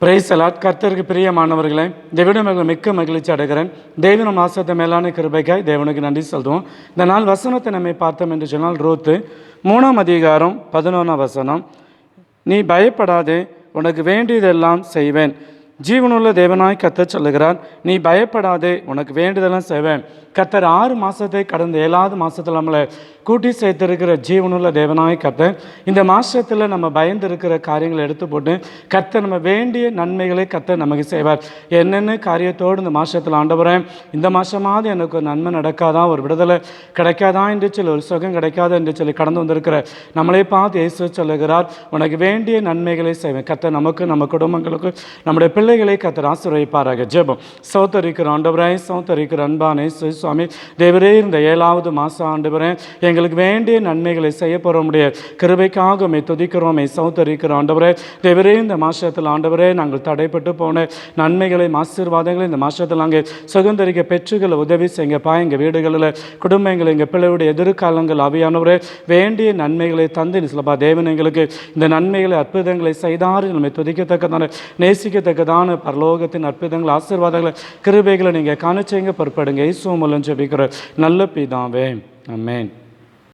Price allot கர்த்தருக்கு பிரியமானவர்களே தேவனிடம் மிக்க மகிழ்ச்சி அடைகிறேன். தேவன மாசத்தை மேலான கிருபைக்காய் தேவனுக்கு நன்றி சொல்லுவோம் இந்த நாள் வசனத்தை நம்மை பார்த்தோம் என்று சொன்னால் ரோத்து மூணாம் அதிகாரம் பதினொன்றாம் வசனம். நீ பயப்படாதே உனக்கு வேண்டியதெல்லாம் செய்வேன். ஜீவனுள்ள தேவனாய் கத்தர் சொல்லுகிறார் நீ பயப்படாதே உனக்கு வேண்டுதலாம் செய்வேன். கத்தர் ஆறு மாதத்தை கடந்த ஏழாவது மாதத்தில் நம்மளை கூட்டி சேர்த்துருக்கிற ஜீவனுள்ள தேவனாய் கத்தர் இந்த மாதத்தில் நம்ம பயந்து இருக்கிற காரியங்களை எடுத்து போட்டு கத்தர் நம்ம வேண்டிய நன்மைகளை கத்தர் நமக்கு செய்வார். என்னென்ன காரியத்தோடு இந்த மாதத்தில் ஆண்டவரேன் இந்த மாதமாவது எனக்கு ஒரு நன்மை நடக்காதா ஒரு விடுதலை கிடைக்காதா என்று சொல்லி ஒரு சுகம் கிடைக்காதா என்று சொல்லி கடந்து வந்திருக்கிற நம்மளை பார்த்து இயேசு சொல்லுகிறார் உனக்கு வேண்டிய நன்மைகளை செய்வேன். கத்தை நமக்கு நம்ம குடும்பங்களுக்கு நம்முடைய பிள்ளைகளை கத்தர் ஆசீர்வதிப்பாராக. ஜெபம். சௌத்தரிக்கிற ஆண்டவரே சௌத்தரிக்கிற அன்பானே சு- சுவாமி. தேவரே இந்த ஏழாவது மாதம் ஆண்டவரே எங்களுக்கு வேண்டிய நன்மைகளை செய்ய போகிறோமுடைய கிருபைக்காக மே துதிக்கிறோம் சௌத்தரிக்கிற ஆண்டவரே. தேவரே இந்த மாதத்தில் ஆண்டவரே நாங்கள் தடைப்பட்டு போன நன்மைகளை ஆசீர்வாதங்களை இந்த மாதத்தில் நாங்கள் சுதந்திரிக்க பெற்றுகளை உதவி செய்யுங்கப்பா எங்கள் வீடுகளில் குடும்பங்கள் எங்கள் பிள்ளையுடைய எதிர்காலங்கள் அவையானவரே வேண்டிய நன்மைகளை தந்து சிலப்பா தேவன் எங்களுக்கு இந்த நன்மைகளை அற்புதங்களை செய்தார். நம்மை துதிக்கத்தக்கதான நேசிக்கத்தக்கதான பரலோகத்தின் அற்புதங்கள் ஆசீர்வாதங்களை கிருபைகளை நீங்கள் காணச்சேங்க பொறுப்படுங்க. இயேசு மூலம் ஜெபிக்கிற நல்ல பிதாவே. அமேன்